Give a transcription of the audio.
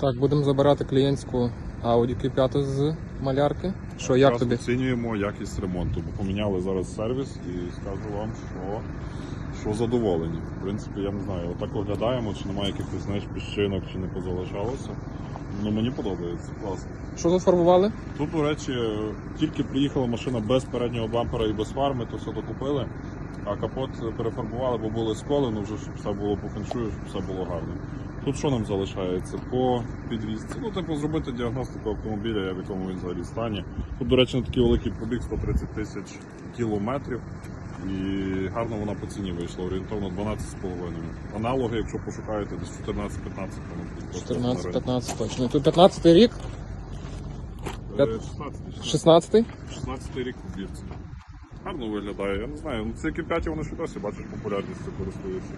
Так, будемо забирати клієнтську Audi Q5 з малярки. Що, як Зараз тобі? оцінюємо якість ремонту, бо поміняли зараз сервіс і скажу вам, що, що задоволені. В принципі, я не знаю, отак оглядаємо, чи немає якихось знаєш, піщинок, чи не позалишалося. Ну мені подобається, класно. Що тут фарбували? Тут, до речі, тільки приїхала машина без переднього бампера і без фарми, то все докупили. А капот перефарбували, бо були сколи, ну вже щоб все було по феншую, щоб все було гарно. Тут що нам залишається? По підвізці. Ну, типу, зробити діагностику автомобіля, в якому він взагалі стані. Тут, до речі, на такий великий пробіг 130 тисяч кілометрів. І гарно вона по ціні вийшла, орієнтовно 12,5. Аналоги, якщо пошукаєте, десь 14-15 воно 14-15 точно. Тут 15 рік, Е, 16 16 16 рік в бірці. Гарно виглядає, я не знаю. Ну, ці Q5 вони і досі бачиш популярністю користуються.